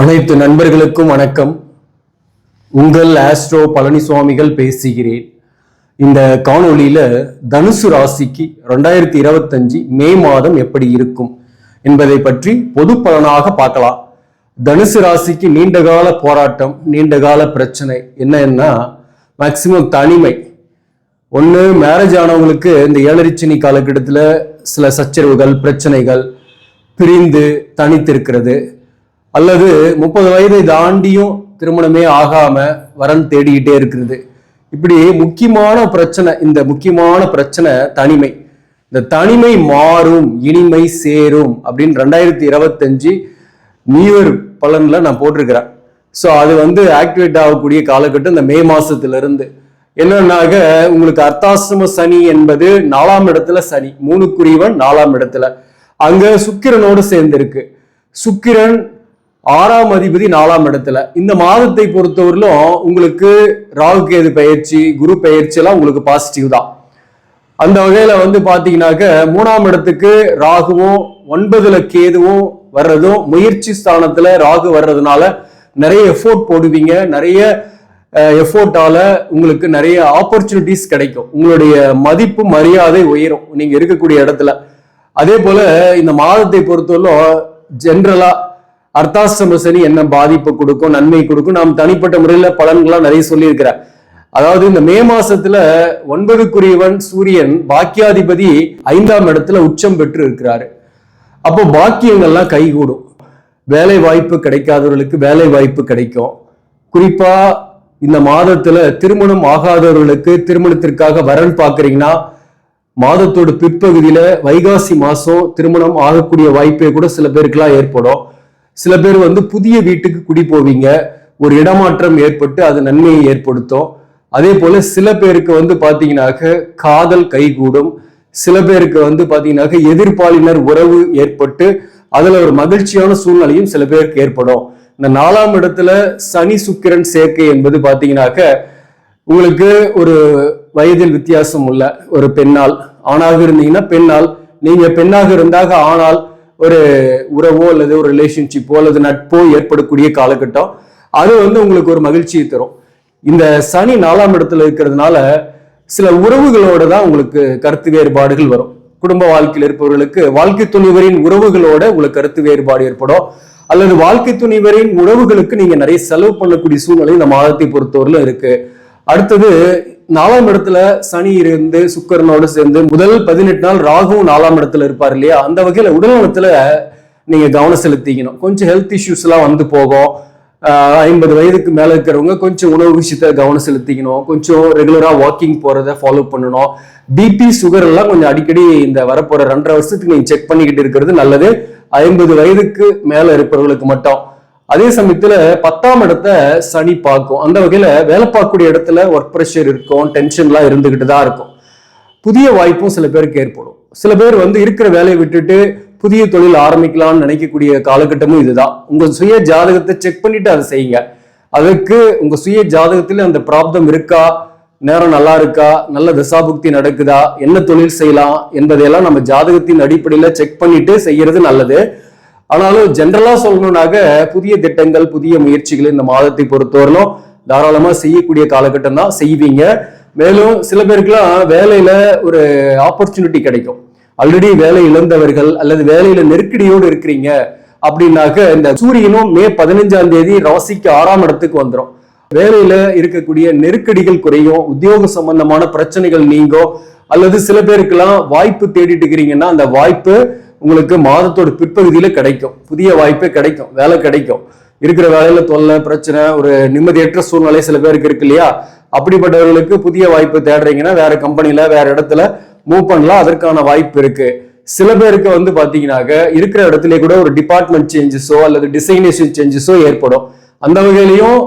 அனைத்து நண்பர்களுக்கும் வணக்கம். உங்கள் ஆஸ்ட்ரோ பழனிசுவாமிகள் பேசுகிறேன். இந்த காணொளியில தனுசு ராசிக்கு ரெண்டாயிரத்தி இருபத்தஞ்சு மே மாதம் எப்படி இருக்கும் என்பதை பற்றி பொது பலனாக பார்க்கலாம். தனுசு ராசிக்கு நீண்டகால போராட்டம் நீண்டகால பிரச்சனை என்னன்னா மேக்சிமம் தனிமை. ஒன்று மேரேஜ் ஆனவங்களுக்கு இந்த ஏழரிச்சனி காலகட்டத்தில் சில சச்சரவுகள் பிரச்சனைகள் பிரிந்து தனித்திருக்கிறது. அல்லது முப்பது வயதை தாண்டியும் திருமணமே ஆகாம வரன் தேடிக்கிட்டே இருக்கிறது. இப்படி முக்கியமான பிரச்சனை இந்த முக்கியமான பிரச்சனை தனிமை. இந்த தனிமை மாறும் இனிமை சேரும் அப்படின்னு ரெண்டாயிரத்தி இருபத்தஞ்சு நியூ இயர் பலன்ல நான் போட்டிருக்கிறேன். ஸோ அது வந்து ஆக்டிவேட் ஆகக்கூடிய காலகட்டம் இந்த மே மாசத்துல இருந்து என்னன்னாக உங்களுக்கு அர்த்தாசிரம சனி என்பது நாலாம் இடத்துல சனி மூணுக்குரியவன் நாலாம் இடத்துல. அங்க சுக்கிரனோடு சேர்ந்திருக்கு. சுக்கிரன் ஆறாம் அதிபதி நாலாம் இடத்துல. இந்த மாதத்தை பொறுத்தவரையிலும் உங்களுக்கு ராகு கேது பயிற்சி குரு பயிற்சி எல்லாம் உங்களுக்கு பாசிட்டிவ் தான். அந்த வகையில வந்து பாத்தீங்கன்னாக்க மூணாம் இடத்துக்கு ராகுவும் ஒன்பதுல கேதுவும் வர்றதும் முயற்சி ஸ்தானத்துல ராகு வர்றதுனால நிறைய எஃபோர்ட் போடுவீங்க. நிறைய எஃபோர்ட்டால உங்களுக்கு நிறைய ஆப்பர்ச்சுனிட்டிஸ் கிடைக்கும். உங்களுடைய மதிப்பு மரியாதை உயரும். நீங்க இருக்கக்கூடிய இடத்துல. அதே போல இந்த மாதத்தை பொறுத்தவரையிலும் ஜென்ரலா அர்த்தாசிரம சனி என்ன பாதிப்பு கொடுக்கும் நன்மை கொடுக்கும் நாம் தனிப்பட்ட முறையில பலன்கள்லாம் நிறைய சொல்லியிருக்கிறார். அதாவது இந்த மே மாசத்துல ஒன்பதுக்குரியவன் சூரியன் பாக்கியாதிபதி ஐந்தாம் இடத்துல உச்சம் பெற்று இருக்கிறாரு. அப்போ பாக்கியங்கள்லாம் கைகூடும். வேலை வாய்ப்பு கிடைக்காதவர்களுக்கு வேலை வாய்ப்பு கிடைக்கும். குறிப்பா இந்த மாதத்துல திருமணம் ஆகாதவர்களுக்கு திருமணத்திற்காக வரன் பாக்குறீங்கன்னா மாதத்தோட பிற்பகுதியில வைகாசி மாசம் திருமணம் ஆகக்கூடிய வாய்ப்பே கூட சில பேருக்குலாம் ஏற்படும். சில பேர் வந்து புதிய வீட்டுக்கு குடி போவீங்க. ஒரு இடமாற்றம் ஏற்பட்டு அது நன்மையை ஏற்படுத்தும். அதே போல சில பேருக்கு வந்து பாத்தீங்கன்னாக்க காதல் கைகூடும். சில பேருக்கு வந்து பாத்தீங்கன்னாக்க எதிர்ப்பாளினர் உறவு ஏற்பட்டு அதுல ஒரு மகிழ்ச்சியான சூழ்நிலையும் சில பேருக்கு ஏற்படும். இந்த நாலாம் இடத்துல சனி சுக்கிரன் சேர்க்கை என்பது பாத்தீங்கன்னாக்க உங்களுக்கு ஒரு வயதில் வித்தியாசம் உள்ள ஒரு பெண்ணால் ஆணாக இருந்தீங்கன்னா பெண்ணால் நீங்க பெண்ணாக இருந்தாக ஆனால் ஒரு உறவோ அல்லது ஒரு ரிலேஷன்ஷிப்போ அல்லது நட்போ ஏற்படக்கூடிய காலகட்டம் அது வந்து உங்களுக்கு ஒரு மகிழ்ச்சியை தரும். இந்த சனி நாலாம் இடத்துல இருக்கிறதுனால சில உறவுகளோட தான் உங்களுக்கு கருத்து வேறுபாடுகள் வரும். குடும்ப வாழ்க்கையில் இருப்பவர்களுக்கு வாழ்க்கை துணிவரின் உறவுகளோட உங்களுக்கு கருத்து வேறுபாடு ஏற்படும். அல்லது வாழ்க்கை துணிவரின் உறவுகளுக்கு நீங்க நிறைய செலவு பண்ணக்கூடிய சூழ்நிலை இந்த மாதத்தை பொறுத்தவரையிலும் இருக்கு. அடுத்தது நாலாம் இடத்துல சனி இருந்து சுக்கரனோடு சேர்ந்து முதல் பதினெட்டு நாள் ராகுவும் நாலாம் இடத்துல இருப்பார் இல்லையா? அந்த வகையில உடல்நலத்துல நீங்க கவனம் செலுத்திக்கணும். கொஞ்சம் ஹெல்த் இஷ்யூஸ் எல்லாம் வந்து போகும். ஐம்பது வயதுக்கு மேல இருக்கிறவங்க கொஞ்சம் உணவு விஷயத்த கவனம் செலுத்திக்கணும். கொஞ்சம் ரெகுலரா வாக்கிங் போறத ஃபாலோ பண்ணணும். பிபி சுகர் எல்லாம் கொஞ்சம் அடிக்கடி இந்த வரப்போற ரெண்டரை வருஷத்துக்கு நீங்க செக் பண்ணிக்கிட்டு இருக்கிறது நல்லது. ஐம்பது வயதுக்கு மேல இருப்பவர்களுக்கு மட்டும். அதே சமயத்துல பத்தாம் இடத்த சனி பார்க்கும். அந்த வகையில வேலை பார்க்கக்கூடிய இடத்துல ஒர்க் ப்ரெஷர் இருக்கும் டென்ஷன்லாம் இருந்துகிட்டு தான் இருக்கும். புதிய வாய்ப்பும் சில பேருக்கு ஏற்படும். சில பேர் வந்து இருக்கிற வேலையை விட்டுட்டு புதிய தொழில் ஆரம்பிக்கலாம்னு நினைக்கக்கூடிய காலகட்டமும் இதுதான். உங்க சுய ஜாதகத்தை செக் பண்ணிட்டு அதை செய்யுங்க. அதுக்கு உங்க சுய ஜாதகத்துல அந்த பிராப்தம் இருக்கா? நேரம் நல்லா இருக்கா? நல்ல திசாபுக்தி நடக்குதா? என்ன தொழில் செய்யலாம்? என்பதையெல்லாம் நம்ம ஜாதகத்தின் அடிப்படையில செக் பண்ணிட்டு செய்யறது நல்லது. ஆனாலும் ஜென்ரலா சொல்லணும்னாக்க புதிய திட்டங்கள் புதிய முயற்சிகள் இந்த மாதத்தை பொறுத்தவரையிலும் தாராளமா செய்யக்கூடிய காலகட்டம் தான் செய்வீங்க. மேலும் சில பேருக்குலாம் வேலையில ஒரு ஆப்பர்ச்சுனிட்டி கிடைக்கும். ஆல்ரெடி வேலை இழந்தவர்கள் அல்லது வேலையில நெருக்கடியோடு இருக்கிறீங்க அப்படின்னாக்க இந்த சூரியனும் மே பதினஞ்சாம் தேதி ராசிக்கு ஆறாம் இடத்துக்கு வந்துடும் வேலையில இருக்கக்கூடிய நெருக்கடிகள் குறையும் உத்தியோக சம்பந்தமான பிரச்சனைகள் நீங்கும் அல்லது சில பேருக்கெல்லாம் வாய்ப்பு தேடிட்டு இருக்கிறீங்கன்னா அந்த வாய்ப்பு உங்களுக்கு மாதத்தோட பிற்பகுதியில் கிடைக்கும். புதிய வாய்ப்பே கிடைக்கும். வேலை கிடைக்கும். இருக்கிற வேலையில தொல்லை பிரச்சனை ஒரு நிம்மதியற்ற சூழ்நிலை சில பேருக்கு இருக்கு இல்லையா? அப்படிப்பட்டவர்களுக்கு புதிய வாய்ப்பு தேடுறீங்கன்னா வேற கம்பெனியில் வேற இடத்துல மூவ் பண்ணலாம். அதற்கான வாய்ப்பு இருக்கு. சில பேருக்கு வந்து பாத்தீங்கன்னாக்க இருக்கிற இடத்துல கூட ஒரு டிபார்ட்மெண்ட் சேஞ்சஸோ அல்லது டிசைனேஷன் சேஞ்சஸோ ஏற்படும். அந்த வகையிலையும்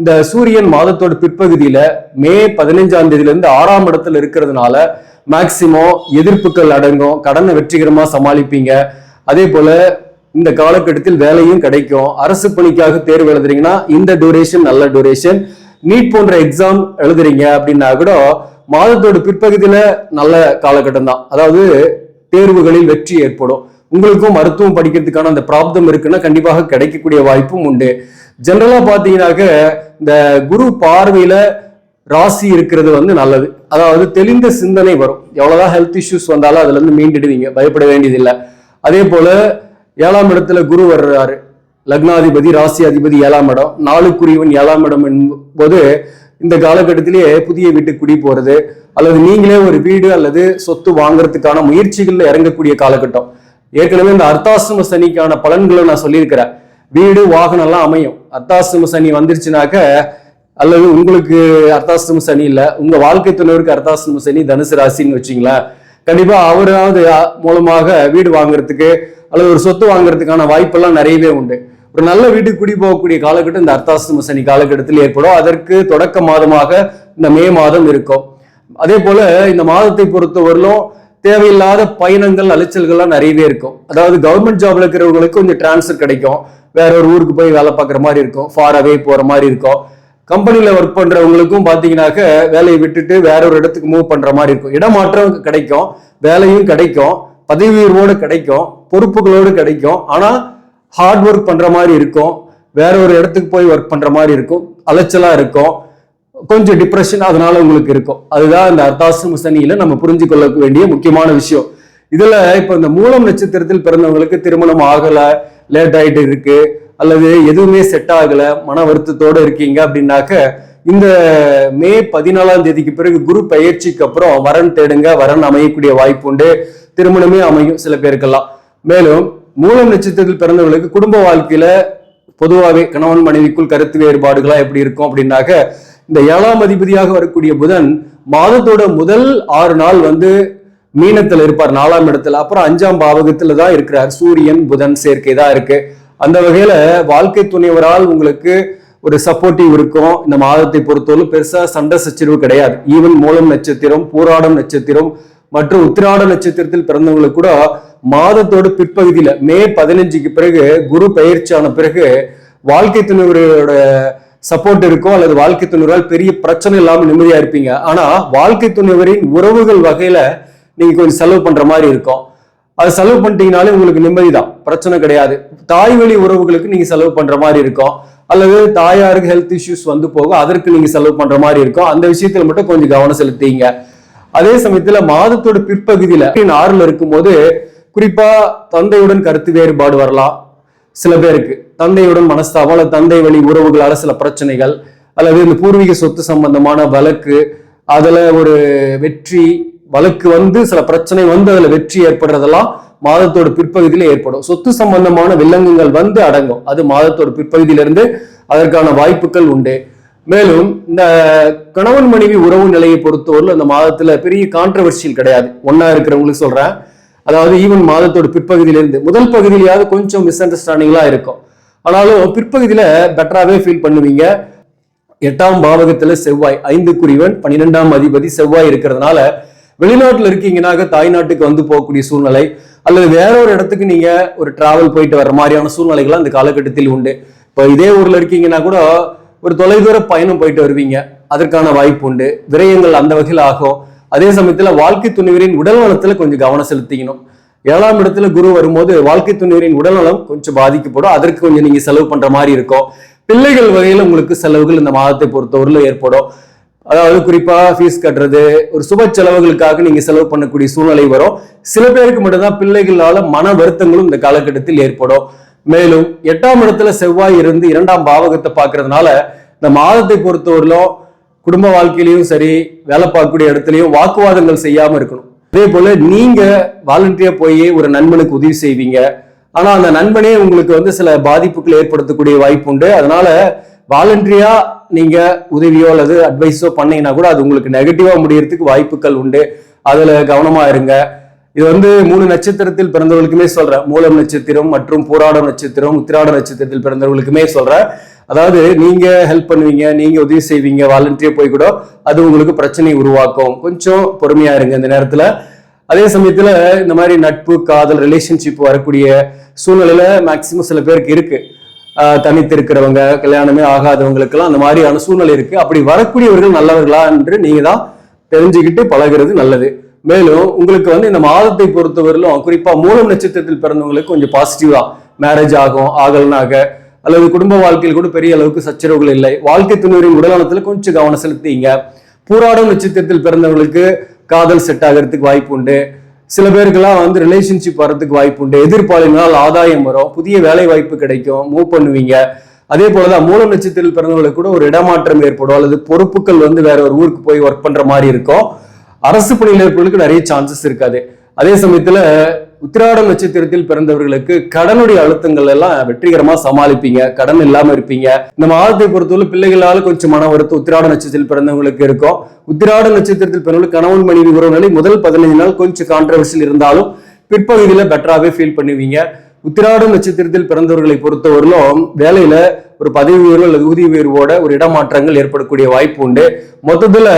இந்த சூரியன் மாதத்தோட பிற்பகுதியில மே பதினைஞ்சாம் தேதியில இருந்து ஆறாம் இடத்துல இருக்கிறதுனால மேக்சிமம் எதிர்ப்புகள் அடங்கும். கடனை வெற்றிகரமா சமாளிப்பீங்க. அதே போல இந்த காலகட்டத்தில் வேலையும் கிடைக்கும். அரசு பணிக்காக தேர்வு எழுதுறீங்கன்னா இந்த டூரேஷன் நல்ல டூரேஷன் நீட் போன்ற எக்ஸாம் எழுதுறீங்க அப்படின்னா கூட மாதத்தோட பிற்பகுதியில நல்ல காலகட்டம் தான். அதாவது தேர்வுகளில் வெற்றி ஏற்படும். உங்களுக்கும் மருத்துவம் படிக்கிறதுக்கான அந்த பிராப்தம் இருக்குன்னா கண்டிப்பாக கிடைக்கக்கூடிய வாய்ப்பும் உண்டு. ஜென்ரலாக பார்த்தீங்கன்னாக்க இந்த குரு பார்வையில் ராசி இருக்கிறது வந்து நல்லது. அதாவது தெளிந்த சிந்தனை வரும். எவ்வளோதான் ஹெல்த் இஷ்யூஸ் வந்தாலும் அதுலேருந்து மீண்டுடுவீங்க. பயப்பட வேண்டியதில்லை. அதே போல் ஏழாம் இடத்துல குரு வர்றாரு. லக்னாதிபதி ராசி அதிபதி ஏழாம் இடம். நாளுக்குரியவன் ஏழாம் இடம் என்பது இந்த காலகட்டத்திலேயே புதிய வீட்டுக்கு குடி போகிறது அல்லது நீங்களே ஒரு வீடு அல்லது சொத்து வாங்குறதுக்கான முயற்சிகளில் இறங்கக்கூடிய காலகட்டம். ஏற்கனவே இந்த அர்த்தாசிரம சனிக்கான பலன்களை நான் சொல்லியிருக்கிறேன். வீடு வாகனம் எல்லாம் அமையும். அர்த்தாசிரம சனி வந்துருச்சுனாக்க அல்லது உங்களுக்கு அர்த்தாசிரம சனி இல்லை உங்க வாழ்க்கை துணைவருக்கு அர்த்தாசிரம சனி தனுசு ராசின்னு வச்சுங்களேன். கண்டிப்பா அவராவது மூலமாக வீடு வாங்குறதுக்கு அல்லது ஒரு சொத்து வாங்குறதுக்கான வாய்ப்பெல்லாம் நிறையவே உண்டு. ஒரு நல்ல வீட்டுக்கு குடி போகக்கூடிய காலகட்டம் இந்த அர்த்தாசிரம சனி காலகட்டத்தில் ஏற்படும். அதற்கு தொடக்க மாதமாக இந்த மே மாதம் இருக்கும். அதே போல இந்த மாதத்தை பொறுத்தவரையிலும் தேவையில்லாத பயணங்கள் அலைச்சல்கள்லாம் நிறையவே இருக்கும். அதாவது கவர்மெண்ட் ஜாப்ல இருக்கிறவங்களுக்கு கொஞ்சம் டிரான்ஸ்ஃபர் கிடைக்கும். வேற ஒரு ஊருக்கு போய் வேலை பார்க்குற மாதிரி இருக்கும். ஃபார் அவே போகிற மாதிரி இருக்கும். கம்பெனியில் ஒர்க் பண்ணுறவங்களுக்கும் பார்த்தீங்கன்னாக்க வேலையை விட்டுட்டு வேற ஒரு இடத்துக்கு மூவ் பண்ணுற மாதிரி இருக்கும். இடமாற்றம் கிடைக்கும். வேலையும் கிடைக்கும். பதவி உயர்வோடு கிடைக்கும். பொறுப்புகளோடு கிடைக்கும். ஆனால் ஹார்ட் ஒர்க் பண்ணுற மாதிரி இருக்கும். வேற ஒரு இடத்துக்கு போய் ஒர்க் பண்ணுற மாதிரி இருக்கும். அலைச்சலாக இருக்கும். கொஞ்சம் டிப்ரெஷன் அதனால உங்களுக்கு இருக்கும். அதுதான் இந்த அர்த்தாசிரம சனியில நம்ம புரிஞ்சு கொள்ள வேண்டிய முக்கியமான விஷயம். இதுல இப்ப இந்த மூலம் நட்சத்திரத்தில் பிறந்தவங்களுக்கு திருமணம் ஆகலை. லேட் ஆகிட்டு இருக்கு. அல்லது எதுவுமே செட் ஆகலை மன வருத்தத்தோட இருக்கீங்க அப்படின்னாக்க இந்த மே பதினாலாம் தேதிக்கு பிறகு குரு பயிற்சிக்கு அப்புறம் வரன் தேடுங்க வரன் அமையக்கூடிய வாய்ப்பு உண்டு. திருமணமே அமையும் சில பேருக்கெல்லாம் மேலும் மூலம் நட்சத்திரத்தில் பிறந்தவர்களுக்கு குடும்ப வாழ்க்கையில பொதுவாகவே கணவன் மனைவிக்குள் கருத்து வேறுபாடுகளா எப்படி இருக்கும் அப்படின்னாக்க இந்த ஏழாம் அதிபதியாக வரக்கூடிய புதன் மாதத்தோட முதல் ஆறு நாள் வந்து மீனத்துல இருப்பார் நாலாம் இடத்துல. அப்புறம் அஞ்சாம் பாவகத்துல தான் இருக்கிறார். சூரியன் புதன் சேர்க்கை தான் இருக்கு. அந்த வகையில வாழ்க்கை துணைவரால் உங்களுக்கு ஒரு சப்போர்ட்டிவ் இருக்கும். இந்த மாதத்தை பொறுத்தவரை பெருசா சண்டை சச்சரவு கிடையாது. ஈவன் மூலம் நட்சத்திரம் பூராடம் நட்சத்திரம் மற்றும் உத்திராட நட்சத்திரத்தில் பிறந்தவங்களுக்கு கூட மாதத்தோட பிற்பகுதியில மே பதினஞ்சுக்கு பிறகு குரு பயிற்சியான பிறகு வாழ்க்கை துணைவரோட சப்போர்ட் இருக்கும் அல்லது வாழ்க்கை துணைவரால் பெரிய பிரச்சனை இல்லாமல் நிம்மதியா இருப்பீங்க. ஆனா வாழ்க்கை துணைவரின் உறவுகள் வகையில நீங்கள் கொஞ்சம் செலவு பண்ணுற மாதிரி இருக்கும். அது செலவு பண்ணிட்டீங்கனாலே உங்களுக்கு நிம்மதி தான் பிரச்சனை கிடையாது. தாய் வழி உறவுகளுக்கு நீங்கள் செலவு பண்ணுற மாதிரி இருக்கும். அல்லது தாயாருக்கு ஹெல்த் இஷ்யூஸ் வந்து போகும். அதற்கு நீங்கள் செலவு பண்ணுற மாதிரி இருக்கும். அந்த விஷயத்தில் மட்டும் கொஞ்சம் கவனம் செலுத்தீங்க. அதே சமயத்தில் மாதத்தோட பிற்பகுதியில் ஆறில் இருக்கும்போது குறிப்பாக தந்தையுடன் கருத்து வேறுபாடு வரலாம். சில பேருக்கு தந்தையுடன் மனஸ்தாபம் அல்லது தந்தை வழி உறவுகளால் சில பிரச்சனைகள் அல்லது இந்த பூர்வீக சொத்து சம்பந்தமான வழக்கு அதில் ஒரு வெற்றி வழக்கு வந்து சில பிரச்சனை வந்து அதுல வெற்றி ஏற்படுறதெல்லாம் மாதத்தோட பிற்பகுதியில ஏற்படும். சொத்து சம்பந்தமான வில்லங்கங்கள் வந்து அடங்கும். அது மாதத்தோட பிற்பகுதியிலிருந்து அதற்கான வாய்ப்புகள் உண்டு. மேலும் இந்த கணவன் மனைவி உறவு நிலையை பொறுத்தவரையில் இந்த மாதத்துல பெரிய கான்ட்ரவர்சியல் கிடையாது. ஒன்னா இருக்கிறவங்களுக்கு சொல்றேன். அதாவது ஈவன் மாதத்தோட பிற்பகுதியிலிருந்து. முதல் பகுதியிலேயாவது கொஞ்சம் மிஸ் அண்டர்ஸ்டாண்டிங்லாம் இருக்கும். ஆனாலும் பிற்பகுதியில பெட்டராகவே ஃபீல் பண்ணுவீங்க. எட்டாம் பாவகத்துல செவ்வாய் ஐந்துக்குரியவன் பன்னிரெண்டாம் அதிபதி செவ்வாய் இருக்கிறதுனால வெளிநாட்டுல இருக்கீங்கன்னாக்க தாய்நாட்டுக்கு வந்து போகக்கூடிய சூழ்நிலை அல்லது வேற ஒரு இடத்துக்கு நீங்க ஒரு டிராவல் போயிட்டு வர்ற மாதிரியான சூழ்நிலைகள் அந்த காலகட்டத்தில் உண்டு. இப்போ இதே ஊர்ல இருக்கீங்கன்னா கூட ஒரு தொலைதூர பயணம் போயிட்டு வருவீங்க. அதற்கான வாய்ப்பு உண்டு. விரயங்கள் அந்த வகையில் ஆகும். அதே சமயத்துல வாழ்க்கை துணிவரின் உடல் நலத்துல கொஞ்சம் கவனம் செலுத்திக்கணும். ஏழாம் இடத்துல குரு வரும்போது வாழ்க்கை துணிவரின் உடல்நலம் கொஞ்சம் பாதிக்கப்படும். அதற்கு கொஞ்சம் நீங்க செலவு பண்ற மாதிரி இருக்கும். பிள்ளைகள் வகையில் உங்களுக்கு செலவுகள் இந்த மாதத்தை பொறுத்தவரையில் ஏற்படும். அதாவது குறிப்பாக ஃபீஸ் கட்டுறது ஒரு சுப செலவுகளுக்காக நீங்கள் செலவு பண்ணக்கூடிய சூழ்நிலை வரும். சில பேருக்கு மட்டும்தான் பிள்ளைகளால் மன வருத்தங்களும் இந்த காலகட்டத்தில் ஏற்படும். மேலும் எட்டாம் இடத்துல செவ்வாய் இருந்து இரண்டாம் பாவகத்தை பார்க்கறதுனால இந்த மாதத்தை பொறுத்தவரையிலும் குடும்ப வாழ்க்கையிலையும் சரி வேலை பார்க்கக்கூடிய இடத்துலையும் வாக்குவாதங்கள் செய்யாமல் இருக்கணும். அதே போல நீங்க வாலண்டியாக போய் ஒரு நண்பனுக்கு உதவி செய்வீங்க. ஆனா அந்த நண்பனே உங்களுக்கு வந்து சில பாதிப்புகளை ஏற்படுத்தக்கூடிய வாய்ப்பு உண்டு. அதனால வாலண்டியாக நீங்க உதவியோ அல்லது அட்வைஸோ பண்ணீங்கன்னா கூட அது உங்களுக்கு நெகட்டிவா முடியறதுக்கு வாய்ப்புகள் உண்டு. அதுல கவனமா இருங்க. இது வந்து மூணு நட்சத்திரத்தில் பிறந்தவர்களுக்குமே சொல்றேன். மூலம் நட்சத்திரம் மற்றும் போராட நட்சத்திரம் உத்திராட நட்சத்திரத்தில் பிறந்தவர்களுக்குமே சொல்றேன். அதாவது நீங்க ஹெல்ப் பண்ணுவீங்க நீங்க உதவி செய்வீங்க வாலண்டியர் போய் கூட அது உங்களுக்கு பிரச்சனை உருவாக்கும். கொஞ்சம் பொறுமையா இருங்க இந்த நேரத்துல. அதே சமயத்துல இந்த மாதிரி நட்பு காதல் ரிலேஷன்ஷிப் வரக்கூடிய சூழ்நிலையில மேக்சிமம் சில பேருக்கு இருக்கு. தனித்திருக்கிறவங்க தனித்து இருக்கிறவங்க கல்யாணமே ஆகாதவங்களுக்கெல்லாம் அந்த மாதிரியான சூழ்நிலை இருக்கு. அப்படி வரக்கூடியவர்கள் நல்லவர்களா என்று நீங்க தான் தெரிஞ்சுக்கிட்டு பழகிறது நல்லது. மேலும் உங்களுக்கு வந்து இந்த மாதத்தை பொறுத்தவரையிலும் குறிப்பா மூலம் நட்சத்திரத்தில் பிறந்தவங்களுக்கு கொஞ்சம் பாசிட்டிவா மேரேஜ் ஆகும் ஆகலனாக அல்லது குடும்ப வாழ்க்கையில் கூட பெரிய அளவுக்கு சச்சரவுகள் இல்லை. வாழ்க்கை துணிவரின் உடல்நலத்துல கொஞ்சம் கவனம் செலுத்திங்க. பூராடம் நட்சத்திரத்தில் பிறந்தவங்களுக்கு காதல் செட் ஆகிறதுக்கு வாய்ப்பு உண்டு. சில பேருக்கெல்லாம் வந்து ரிலேஷன்ஷிப் வரதுக்கு வாய்ப்பு உண்டு. எதிர்பாலினால் ஆதாயம் வரும். புதிய வேலை வாய்ப்பு கிடைக்கும். மூவ் பண்ணுவீங்க. அதே போலதான் மூல நட்சத்திரத்தில் பிறந்தவங்களுக்கு கூட ஒரு இடமாற்றம் ஏற்படும். அல்லது பொறுப்புகள் வந்து வேற ஒரு ஊருக்கு போய் ஒர்க் பண்ற மாதிரி இருக்கும். அரசு பணியில் இருப்பவர்களுக்கு நிறைய சான்சஸ் இருக்காது. அதே சமயத்துல உத்திராடம் நட்சத்திரத்தில் பிறந்தவர்களுக்கு கடனுடைய அழுத்தங்கள் எல்லாம் வெற்றிகரமா சமாளிப்பீங்க. கடன் இல்லாம இருப்பீங்க. இந்த மாதத்தை பொறுத்தவரை பிள்ளைகளால கொஞ்சம் மன வருத்தம் உத்திராட நட்சத்திரத்தில் பிறந்தவங்களுக்கு இருக்கும். உத்திராட நட்சத்திரத்தில் பிறந்தவர்கள் கணவன் மனைவி உறவுகளை முதல் பதினைஞ்சு நாள் கொஞ்சம் கான்ட்ரவர்சியல் இருந்தாலும் பிற்பகுதியில பெட்டராகவே ஃபீல் பண்ணுவீங்க. உத்திராட நட்சத்திரத்தில் பிறந்தவர்களை பொறுத்தவரையிலும் வேலையில ஒரு பதவி உயர்வு அல்லது ஊதிய உயர்வோட ஒரு இடமாற்றங்கள் ஏற்படக்கூடிய வாய்ப்பு உண்டு. மொத்தத்துல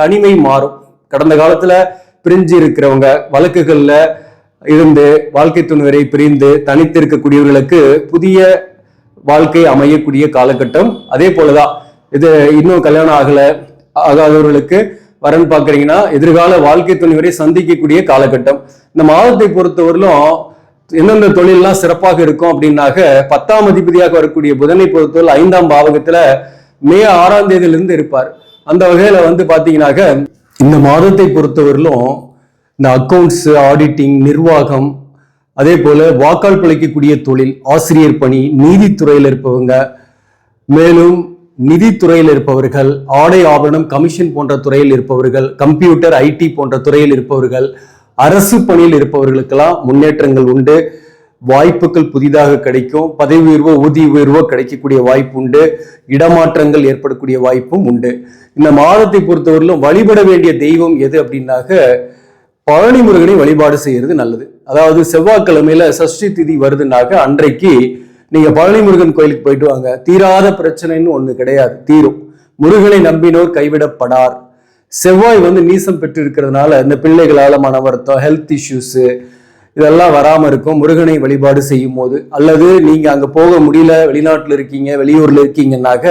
தனிமை மாறும். கடந்த காலத்துல பிரிஞ்சு இருக்கிறவங்க வழக்குகள்ல இருந்து வாழ்க்கை துணிவரை பிரிந்து தனித்திருக்கக்கூடியவர்களுக்கு புதிய வாழ்க்கை அமையக்கூடிய காலகட்டம். அதே போலதான் இது இன்னும் கல்யாணம் ஆகல ஆகாதவர்களுக்கு வரன் பாக்குறீங்கன்னா எதிர்கால வாழ்க்கை துணிவரை சந்திக்கக்கூடிய காலகட்டம். இந்த மாதத்தை பொறுத்தவரையிலும் எந்தெந்த தொழிலெல்லாம் சிறப்பாக இருக்கும் அப்படின்னாக பத்தாம் அதிபதியாக வரக்கூடிய புதனை பொறுத்தவரை ஐந்தாம் பாவகத்துல மே ஆறாம் தேதியிலிருந்து இருப்பார். அந்த வகையில வந்து பாத்தீங்கன்னாக்க இந்த மாதத்தை பொறுத்தவரையிலும் இந்த அக்கவுண்ட்ஸ் ஆடிட்டிங் நிர்வாகம் அதே போல் வாக்கால் பிழைக்கக்கூடிய தொழில் ஆசிரியர் பணி நீதித்துறையில் இருப்பவங்க மேலும் நிதித்துறையில் இருப்பவர்கள் ஆடை ஆபரணம் கமிஷன் போன்ற துறையில் இருப்பவர்கள் கம்ப்யூட்டர் ஐடி போன்ற துறையில் இருப்பவர்கள் அரசு பணியில் இருப்பவர்களுக்கெல்லாம் முன்னேற்றங்கள் உண்டு. வாய்ப்புகள் புதிதாக கிடைக்கும். பதவி உயர்வோ ஊதிய உயர்வோ கிடைக்கக்கூடிய வாய்ப்பு உண்டு. இடமாற்றங்கள் ஏற்படக்கூடிய வாய்ப்பும் உண்டு. இந்த மாதத்தை பொறுத்தவரையிலும் வழிபட வேண்டிய தெய்வம் எது அப்படின்னாக்க பழனி முருகனை வழிபாடு செய்யறது நல்லது. அதாவது செவ்வாய்க்கிழமையில சஷ்டி திதி வருதுனாக்க அன்றைக்கு நீங்க பழனி முருகன் கோயிலுக்கு போயிட்டு வாங்க. தீராத பிரச்சனைன்னு ஒண்ணு கிடையாது. தீரும். முருகனை நம்பினோர் கைவிடப்படார். செவ்வாய் வந்து நீசம் பெற்று இருக்கிறதுனால இந்த பிள்ளைகளால மன வருத்தம் ஹெல்த் இஷ்யூஸ் இதெல்லாம் வராமல் இருக்கும். முருகனை வழிபாடு செய்யும் போது அல்லது நீங்க அங்க போக முடியல வெளிநாட்டில் இருக்கீங்க வெளியூர்ல இருக்கீங்கன்னாக்க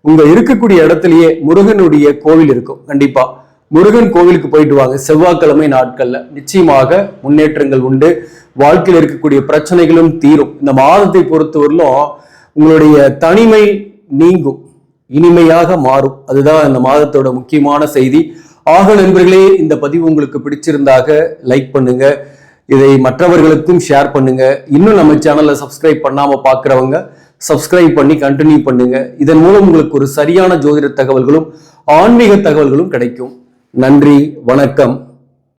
உங்க இருக்கக்கூடிய இடத்துலயே முருகனுடைய கோவில் இருக்கும். கண்டிப்பா. முருகன் கோவிலுக்கு போயிட்டு வாங்க. செவ்வாய்க்கிழமை நாட்கள்ல நிச்சயமாக முன்னேற்றங்கள் உண்டு. வாழ்க்கையில் இருக்கக்கூடிய பிரச்சனைகளும் தீரும். இந்த மாதத்தை பொறுத்தவரையிலும் உங்களுடைய தனிமை நீங்கும். இனிமையாக மாறும். அதுதான் இந்த மாதத்தோட முக்கியமான செய்தி. ஆக நண்பர்களே இந்த பதிவு உங்களுக்கு பிடிச்சிருந்தாக லைக் பண்ணுங்க. இதை மற்றவர்களுக்கும் ஷேர் பண்ணுங்க. இன்னும் நம்ம சேனலை சப்ஸ்கிரைப் பண்ணாம பார்க்குறவங்க சப்ஸ்கிரைப் பண்ணி கண்டினியூ பண்ணுங்க. இதன் மூலம் உங்களுக்கு ஒரு சரியான ஜோதிட தகவல்களும் ஆன்மீக தகவல்களும் கிடைக்கும். நன்றி வணக்கம்.